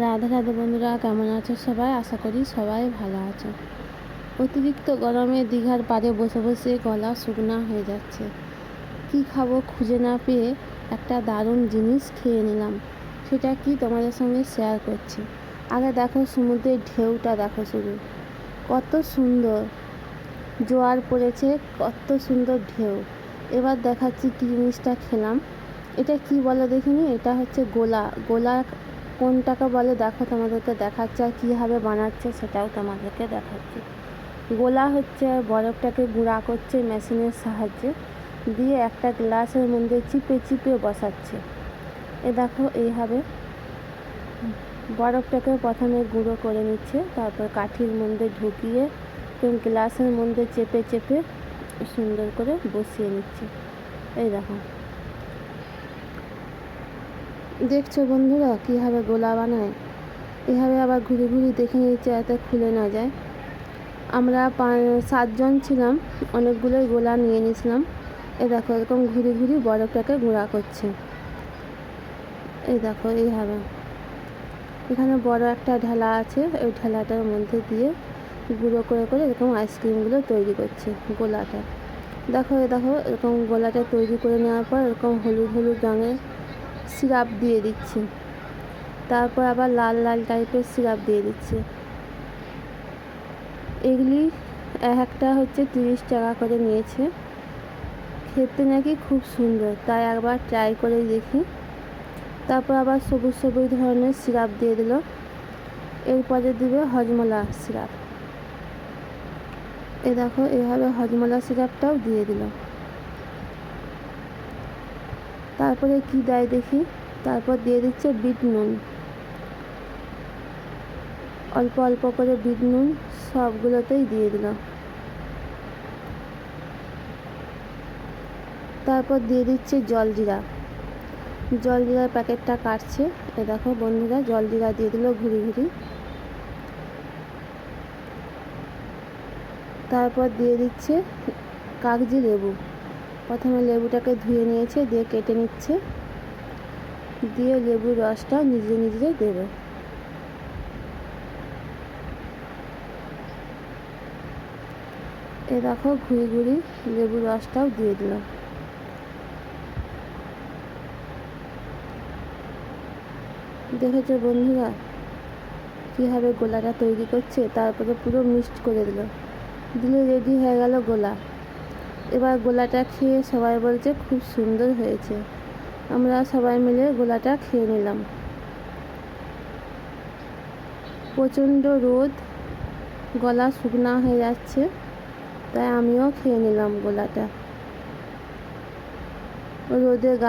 রাধে রাধে বন্ধুরা, কেমন আছো সবাই? আশা করি সবাই ভালো আছো। অতিরিক্ত গরমে দীঘার পাড়ে বসে বসে গলা শুকনা হয়ে যাচ্ছে। কি খাব খুঁজে না পেয়ে একটা দারুণ জিনিস খেয়ে নিলাম। সেটা কি তোমাদের সঙ্গে শেয়ার করছি। আগে দেখো সমুদ্রের ঢেউটা দেখো শুধু। কত সুন্দর। জোয়ার পড়েছে, কত সুন্দর ঢেউ। এবার দেখাচ্ছি কী জিনিসটা খেলাম। এটা কি বলে দেখিনি, এটা হচ্ছে গোলা গোলা কোনটাকে বলে? দেখো তোমাদেরকে দেখাচ্ছে আর কীভাবে বানাচ্ছে, সেটাও তোমাদেরকে দেখাচ্ছে। গোলা হচ্ছে, বরফটাকে গুঁড়া করছে মেশিনের সাহায্যে, দিয়ে একটা গ্লাসের মধ্যে চিপে চিপে বসাচ্ছে। এ দেখো এইভাবে বরফটাকে প্রথমে গুঁড়ো করে নিচ্ছে, তারপর কাঠির মধ্যে ঢুকিয়ে গ্লাসের মধ্যে চেপে চেপে সুন্দর করে বসিয়ে নিচ্ছে। এই দেখো। দেখছ বন্ধুরা, কীভাবে গোলা বানায়? এভাবে আবার ঘুরে ঘুরে দেখে নিচ্ছে যাতে খুলে না যায়। আমরা সাতজন ছিলাম, অনেকগুলোই গোলা নিয়ে নিয়েছিলাম। এ দেখো, এরকম ঘুরে ঘুরে বরফটাকে গুঁড়া করছে। এই দেখো, এইভাবে। এখানে বড় একটা ঢেলা আছে, ওই ঢেলাটার মধ্যে দিয়ে গুঁড়ো করে করে এরকম আইসক্রিমগুলো তৈরি করছে গোলাটা। দেখো, এ দেখো, এরকম গোলাটা তৈরি করে নেওয়ার পর এরকম হলুদ হলুদ রঙের সিরাপ দিয়ে দিচ্ছি। তারপর আবার লাল লাল টাইপের সিরাপ দিয়ে দিচ্ছি। এগুলি এক একটা হচ্ছে তিরিশ টাকা করে নিয়েছে। খেতে নাকি খুব সুন্দর, তাই একবার ট্রাই করে দেখি। তারপর আবার সবুজ সবুজ ধরনের সিরাপ দিয়ে দিল। এরপরে দিবে হজমলা সিরাপ। এ দেখো, এভাবে হজমলা সিরাপটাও দিয়ে দিল। তারপরে কি দেয় দেখি? তারপর দিয়ে দিচ্ছে বিট নুন। অল্প অল্প করে বিট নুন সবগুলোতেই দিয়ে দিল। তারপর দিয়ে দিচ্ছে জলজিরা জলজিরার প্যাকেটটা কাটছে। এ দেখো বন্ধুরা জলজিরা দিয়ে দিল ঘুরি ঘুরি। তারপর দিয়ে দিচ্ছে কাগজি লেবু। প্রথমে লেবুটাকে ধুয়ে নিয়েছে, দিয়ে কেটে নিচ্ছে। দিয়ে লেবুর রসটা নিজে নিজে দেবে। এ দেখো ঘুরি ঘুরি লেবুর রসটাও দিয়ে দিল। দেখেছ বন্ধুরা, কীভাবে গোলাটা তৈরি করছে? তারপরে পুরো মিক্সড করে দিল। দিলে রেডি হয়ে গেল গোলা। এবার গোলাটা খেয়ে সবাই বলছে, খুব সুন্দর হয়েছে। আমরা সবাই মিলে গোলাটা খেয়ে নিলাম। প্রচণ্ড রোদ, গলা শুকনা হয়ে যাচ্ছে, তাই আমিও খেয়ে নিলাম গোলাটা। রোদে গা